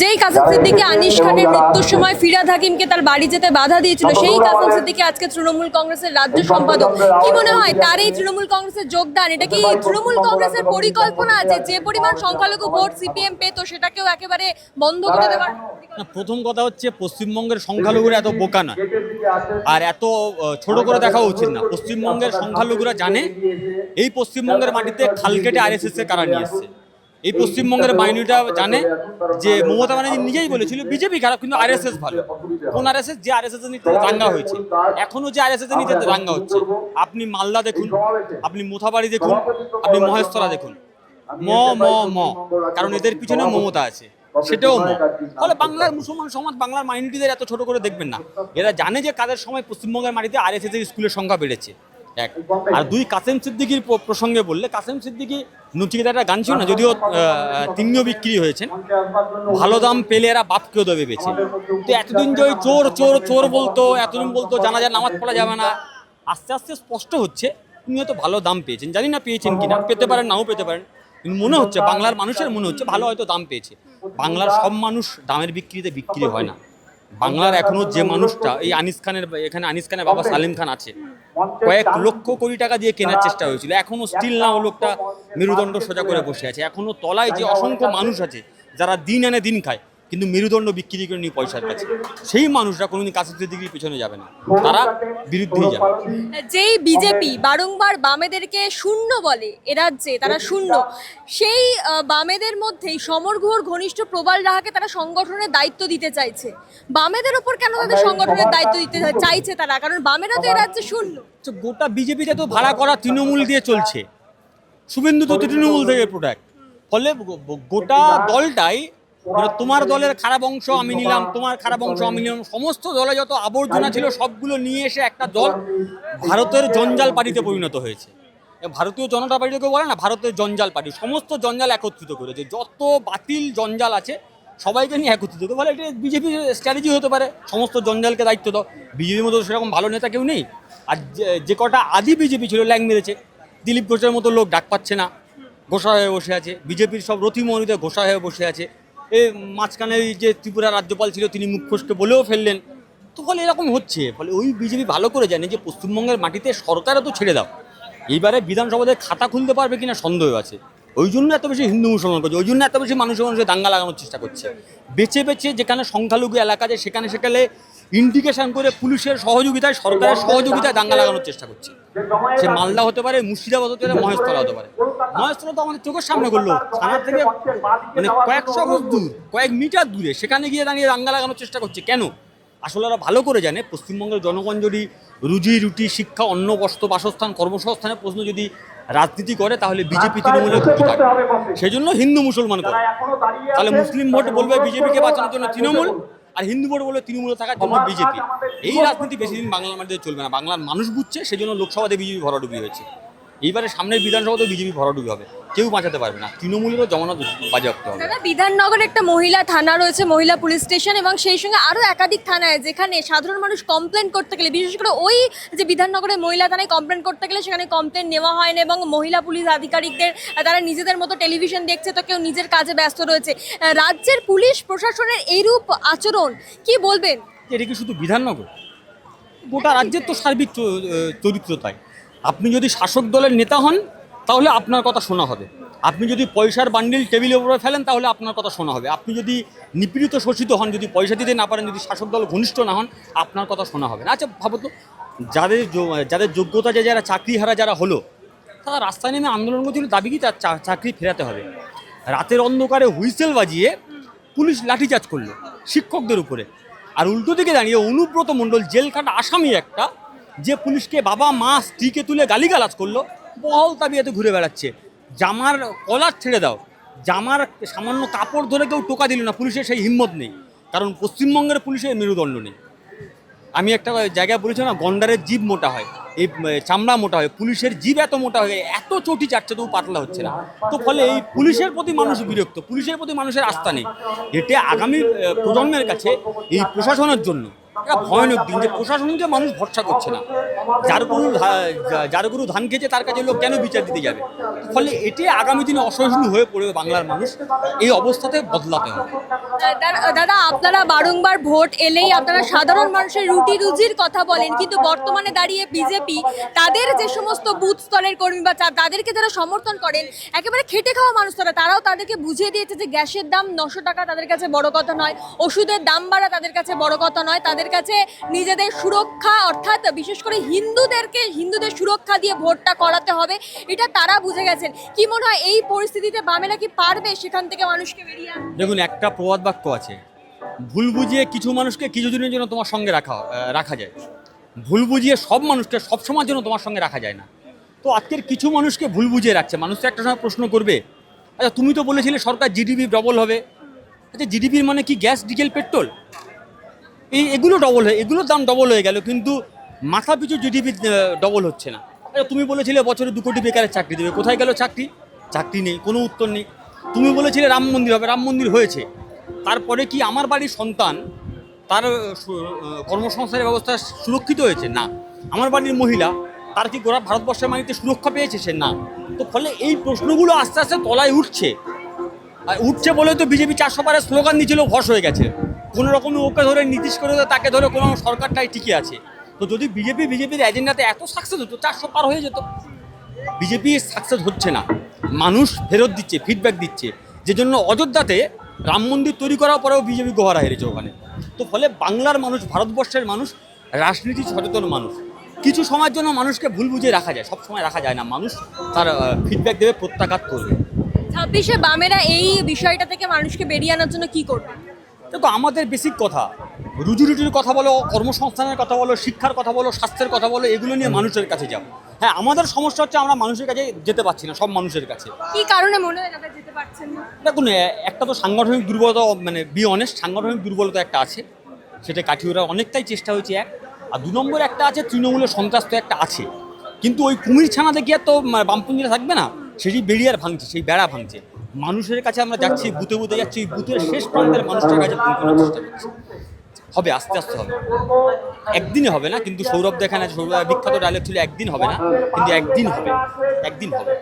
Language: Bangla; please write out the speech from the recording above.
যেই কাসাম সিদ্দিকি আনিস খানের মৃত্যুর সময় ফিরাদ হাকিমকে তার বাড়ি যেতে বাধা দিয়েছিল, সেই কাসাম সিদ্দিকি আজকে তৃণমূল কংগ্রেসের রাজ্য সম্পাদক। কি মনে হয়, তার এই তৃণমূল কংগ্রেসের যোগদান, এটা কি তৃণমূল কংগ্রেসের পরিকল্পনা আছে? যে পরিমাণ সংখ্যালঘু ভোট সিপিএম পেত, সেটাকেও একেবারে বন্ধ করে দেওয়ার প্রথম কথা হচ্ছে পশ্চিমবঙ্গের সংখ্যালঘুরা এত বোকা নয়। আর এত ছোট করে দেখা উচিত না। পশ্চিমবঙ্গের সংখ্যালঘুরা জানে, এই পশ্চিমবঙ্গের মাটিতে খাল কেটে এস এস কারা নিয়ে এসছে। এই পশ্চিমবঙ্গের মাইনরিটা জানে যে মমতা ব্যানার্জি নিজেই বলেছিল, বিজেপি খারাপ, কিন্তু আর এস ভালো। কোন আর এস এস যে আর এস এস নিতে দাঙ্গা হয়েছে। এখনও যে আর এস এস নিতে দাঙ্গা হচ্ছে। আপনি মালদা দেখুন, আপনি মোথাবাড়ি দেখুন, আপনি মহেশতলা দেখুন। ম ম ম, কারণ এদের পিছনে মমতা আছে। সেটাও ম। ফলে বাংলার মুসলমান সমাজ, বাংলার মাইনরিটিদের এত ছোট করে দেখবেন না। এরা জানে যে কাদের সময় পশ্চিমবঙ্গের মাটিতে আর এস এর স্কুলের সংখ্যা বেড়েছে। এক। আর দুই কাসেম সিদ্দিকির প্রসঙ্গে বললে কাসেম সিদ্দিকি নচিকেতা একটা গান ছিল না যদিও তিনিও বিক্রি হয়েছেন। ভালো দাম পেলে এরা বাপকেও দেবে বেছে। তো এতদিন যে ওই চোর চোর চোর বলতো এতদিন বলতো জানা যায় নামাজ পড়া যাবে না। আস্তে আস্তে স্পষ্ট হচ্ছে উনি হয়তো ভালো দাম পেয়েছেন। জানি না পেয়েছেন কিনা পেতে পারেন নাও পেতে পারেন। কিন্তু মনে হচ্ছে বাংলার মানুষের মনে হচ্ছে ভালো হয়তো দাম পেয়েছে। বাংলার সব মানুষ দামের বিক্রিতে বিক্রি হয় না। বাংলার এখনও যে মানুষটা, এই আনিস খানের, এখানে আনিস খানের বাবা সালিম খান আছে, কয়েক লক্ষ কোটি টাকা দিয়ে কেনার চেষ্টা হয়েছিল। এখনও স্টিল না ও লোকটা মেরুদণ্ড সোজা করে বসে আছে। এখনও তলায় যে অসংখ্য মানুষ আছে, যারা দিন আনে দিন খায় কিন্তু মেরুদণ্ড বিক্রি করে নিয়ে পয়সার কাছে। সেই মানুষরা কোনোদিন কাছে দিকে পিছনে যাবে না। তারা বিরুদ্ধেই যাবে। যেই বিজেপি বারংবার বামেদেরকে শূন্য বলে এ রাজ্যে তারা শূন্য। সেই বামেদের মধ্যেই সমর গুহর ঘনিষ্ঠ প্রবাল রাহাকে তারা সংগঠনের দায়িত্ব দিতে চাইছে। বামেদের ওপর কেন তাদের সংগঠনের দায়িত্ব দিতে চাইছে তারা? কারণ বামেরা তো এ রাজ্যে শূন্য। তো গোটা বিজেপিটা তো ভাড়া করা তৃণমূল দিয়ে চলছে। শুভেন্দু তো তৃণমূল থেকে প্রোডাক্ট ফলে গোটা দলটাই তোমার দলের খারাপ অংশ আমি নিলাম তোমার খারাপ অংশ আমি নিলাম। সমস্ত দলে যত আবর্জনা ছিল সবগুলো নিয়ে এসে একটা দল ভারতের জঞ্জাল পার্টিতে পরিণত হয়েছে। ভারতীয় জনতা পার্টি কেউ বলে না ভারতের জঞ্জাল পার্টি। সমস্ত জঞ্জাল একত্রিত করেছে। যত বাতিল জঞ্জাল আছে সবাইকে নিয়ে একত্রিত করে বলে এটা বিজেপির স্ট্র্যাটেজি হতে পারে। সমস্ত জঞ্জালকে দায়িত্ব দাও। বিজেপির মতো সেরকম ভালো নেতা কেউ নেই। আর যে- কটা আদি বিজেপি ছিল ল্যাং মেরেছে। দিলীপ ঘোষের মতো লোক ডাক পাচ্ছে না। ঘোষা হয়ে বসে আছে। বিজেপির সব রথিমণিতে ঘোষা হয়ে বসে আছে। এ মাঝখানে এই যে ত্রিপুরা রাজ্যপাল ছিল, তিনি মুখ বলেও ফেললেন। তো ফলে এরকম হচ্ছে, ফলে ওই বিজেপি ভালো করে জানে যে পশ্চিমবঙ্গের মাটিতে সরকারও তো ছেড়ে দাও। এইবারে বিধানসভাতে খাতা খুলতে পারবে কিনা সন্দেহ আছে। ওই জন্য এত বেশি হিন্দু মুসলমান করছে, ওই জন্য এত বেশি মানুষের মানুষের দাঙ্গা লাগানোর চেষ্টা করছে। বেছে বেছে যেখানে সংখ্যালঘু এলাকা আছে, সেখানে সেখানে ইন্ডিকেশন করে পুলিশের সহযোগিতায়, সরকারের সহযোগিতায় দাঙ্গা লাগানোর চেষ্টা করছে। সে মালদা হতে পারে, মুর্শিদাবাদ হতে পারে, মহেশতলা হতে পারে। মহেশতলা তো আমাদের চোখের সামনে করল থানা থেকে মানে কয়েকশো গজ দূর, কয়েক মিটার দূরে, সেখানে গিয়ে দাঁড়িয়ে দাঙ্গা লাগানোর চেষ্টা করছে। কেন? আসলে ওরা ভালো করে জানে, পশ্চিমবঙ্গের জনগণ যদি রুজি রুটি, শিক্ষা, অন্ন, বস্ত্র, বাসস্থান, কর্মসংস্থানের প্রশ্ন যদি রাজনীতি করে, তাহলে বিজেপি, তৃণমূলের ক্ষতি থাকে সেই জন্য হিন্দু মুসলমান করে। তাহলে মুসলিম ভোট বলবে বিজেপিকে বাঁচানোর জন্য তৃণমূল? আর হিন্দু ভোট বলে তৃণমূলে থাকার জন্য বিজেপি। এই রাজনীতি বেশি দিন বাংলার মাটিতে চলবে না। বাংলার মানুষ বুঝছে সেই জন্য লোকসভাতে বিজেপি ভরাডুবি হয়েছে। এইবারে সামনের বিধানসভাতেও বিজেপি ভরাডুবি হবে। কেউ বাঁচাতে পারবে না। তৃণমূলেরও জমানত বাজেয়াপ্ত হবে। দাদা বিধাননগরে একটা মহিলা থানা রয়েছে মহিলা পুলিশ স্টেশন এবং সেই সঙ্গে আরও একাধিক থানায় যেখানে সাধারণ মানুষ কমপ্লেন করতে গেলে বিশেষ করে ওই যে বিধাননগরে মহিলা থানায় কমপ্লেন করতে গেলে সেখানে কমপ্লেন নেওয়া হয় না এবং মহিলা পুলিশ আধিকারিকদের তারা নিজেদের মতো টেলিভিশন দেখছে তো কেউ নিজের কাজে ব্যস্ত রয়েছে। রাজ্যের পুলিশ প্রশাসনের এইরূপ আচরণ কি বলবেন? এটা কি শুধু বিধাননগর? গোটা রাজ্যের তো সার্বিক চরিত্র তাই। আপনি যদি শাসক দলের নেতা হন, তাহলে আপনার কথা শোনা হবে। আপনি যদি পয়সার বান্ডিল টেবিলের উপরে ফেলেন, তাহলে আপনার কথা শোনা হবে। আপনি যদি নিপীড়িত শোষিত হন, যদি পয়সা দিতে না পারেন, যদি শাসক দল ঘনিষ্ঠ না হন, আপনার কথা শোনা হবে না। আচ্ছা ভাবো তো, যাদের যাদের যোগ্যতা যে, যারা চাকরিহারা যারা হলো, তারা রাস্তায় নেমে আন্দোলন করছিল, দাবি কি তার চাকরি ফেরাতে হবে। রাতের অন্ধকারে হুইসেল বাজিয়ে পুলিশ লাঠিচার্জ করল শিক্ষকদের উপরে। আর উল্টো দিকে দাঁড়িয়ে অনুব্রত মণ্ডল জেল আসামি একটা যে পুলিশকে বাবা মা স্ত্রীকে তুলে গালিগালাজ করল বহল তাবিয়াতে ঘুরে বেড়াচ্ছে। জামার কলার ছেড়ে দাও। জামার সামান্য কাপড় ধরে কেউ টোকা দিল না, পুলিশের সেই হিম্মত নেই। কারণ পশ্চিমবঙ্গের পুলিশের মেরুদণ্ড নেই। আমি একটা জায়গায় বলেছি না, গন্ডারের জীব মোটা হয়, এই চামড়া মোটা হয়, পুলিশের জীব এত মোটা হয়ে এত চটি চাটছে, তবু পাতলা হচ্ছে না। তো ফলে এই পুলিশের প্রতি মানুষ বিরক্ত, পুলিশের প্রতি মানুষের আস্থা নেই। এটা আগামী প্রজন্মের কাছে এই প্রশাসনের জন্য এটা ভয়ানক দিন যে প্রশাসনকে মানুষ ভরসা করছে না। যার গরু যার গরু ধান খেয়েছে, তার কাছে লোক কেন বিচার দিতে যাবে? ফলে এটি আগামী দিনে অসহিষ্ণু হয়ে পড়বে বাংলার মানুষ। এই অবস্থাতে বদলাতে হবে। দাদা, আপনারা বারংবার ভোট এলেই আপনারা সাধারণ মানুষের রুটি রুজির কথা বলেন, কিন্তু বর্তমানে দাঁড়িয়ে বিজেপি তাদের যে সমস্ত বুথ স্তরের কর্মী বা তাদেরকে যারা সমর্থন করেন, একেবারে খেটে খাওয়া মানুষ তারা, তারাও তাদেরকে বুঝিয়ে দিয়েছে যে গ্যাসের দাম নশো টাকা তাদের কাছে বড় কথা নয়, ওষুধের দাম বাড়া তাদের কাছে বড় কথা নয়, তাদের কাছে নিজেদের সুরক্ষা, অর্থাৎ বিশেষ করে হিন্দুদেরকে, হিন্দুদের সুরক্ষা দিয়ে ভোটটা করাতে হবে, এটা তারা বুঝে গেছেন। কি মনে হয় এই পরিস্থিতিতে বামেরা কি পারবে সেখান থেকে মানুষকে বেরিয়ে দেখুন, একটা প্রবাদ বাক্য আছে, ভুল বুঝিয়ে কিছু মানুষকে কিছু দিনের জন্য তোমার সঙ্গে রাখা রাখা যায়। ভুল বুঝিয়ে সব মানুষকে, সব সময়ের জন্য তোমার সঙ্গে রাখা যায় না। তো আজকের কিছু মানুষকে ভুল বুঝিয়ে রাখছে, মানুষ তো একটা সময় প্রশ্ন করবে আচ্ছা তুমি তো বলেছিলে সরকার জিডিপি ডবল হবে। আচ্ছা জিডিপির মানে কি গ্যাস ডিজেল পেট্রোল এই এগুলো ডবল হয়ে, এগুলোর দাম ডবল হয়ে গেল, কিন্তু মাথা পিছু জিডিপি ডবল হচ্ছে না। আচ্ছা তুমি বলেছিলে বছরে দু কোটি বেকারের চাকরি দেবে, কোথায় গেল চাকরি? চাকরি নেই, কোনো উত্তর নেই। তুমি বলেছিলে রাম মন্দির হবে, রাম মন্দির হয়েছে। তারপরে কি আমার বাড়ির সন্তান তার কর্মসংস্থানের ব্যবস্থা সুরক্ষিত হয়েছে? না। আমার বাড়ির মহিলা, তার কি গোড়া ভারতবর্ষের মাটিতে সুরক্ষা পেয়েছে সে? না। তো ফলে এই প্রশ্নগুলো আস্তে আস্তে তলায় উঠছে। আর উঠছে বলে তো বিজেপি চারশো পারে স্লোগান দিয়েছিল, ভস হয়ে গেছে। কোনো রকম ওকে ধরে নীতিশ করে তাকে ধরে কোনো সরকারটাই টিকে আছে। তো যদি বিজেপি, বিজেপির এজেন্ডাতে এত সাকসেস হতো, চারশো পার হয়ে যেত। বিজেপি সাকসেস হচ্ছে না। মানুষ ফেরত দিচ্ছে ফিডব্যাক দিচ্ছে। যে জন্য অযোধ্যাতে রাম মন্দির তৈরি করার পরেও বিজেপি গোহারা হেরেছে ওখানে। তো ফলে বাংলার মানুষ, ভারতবর্ষের মানুষ রাজনীতি সচেতন মানুষ। কিছু সময়ের জন্য মানুষকে ভুল বুঝিয়ে রাখা যায়, সব সময় রাখা যায় না। মানুষ তার ফিডব্যাক দেবে, প্রত্যাঘাত করবে। ছাব্বিশে বামেরা এই বিষয়টা থেকে মানুষকে বেরিয়ে আনার জন্য কি করবে? দেখো আমাদের বেসিক কথা। রুজি রুটির কথা বলো কর্মসংস্থানের কথা বলো শিক্ষার কথা বলো স্বাস্থ্যের কথা বলো এগুলো নিয়ে মানুষের কাছে যাব হ্যাঁ আমাদের সমস্যা হচ্ছে আমরা মানুষের কাছে যেতে পারছি না সব মানুষের কাছে। কি কারণে মনে হয় দাদা যেতে পারছেন না? দেখুন একটা তো সাংগঠনিক দুর্বলতা মানে বি অনেস্ট সাংগঠনিক দুর্বলতা একটা আছে। সেটা কাটিয়ে ওরা অনেকটাই চেষ্টা হয়েছে এক। আর দু নম্বর একটা আছে তৃণমূলের সন্ত্রাস তো একটা আছে। কিন্তু ওই কুমির ছানা দেখি আর তো মা- বামপন্থীরা থাকবে না? সেটি বেরিয়ে আর ভাঙছে সেই বেড়া ভাঙছে। মানুষের কাছে আমরা যাচ্ছি বুথে বুথে যাচ্ছি বুথের শেষ প্রান্তের মানুষটার কাছে হবে, আস্তে আস্তে হবে। একদিনে হবে না, কিন্তু সৌরভ দেখা আছে সৌরভ বিখ্যাত ডায়লগ ছিল, একদিন হবে না, কিন্তু একদিন হবে একদিন হবে।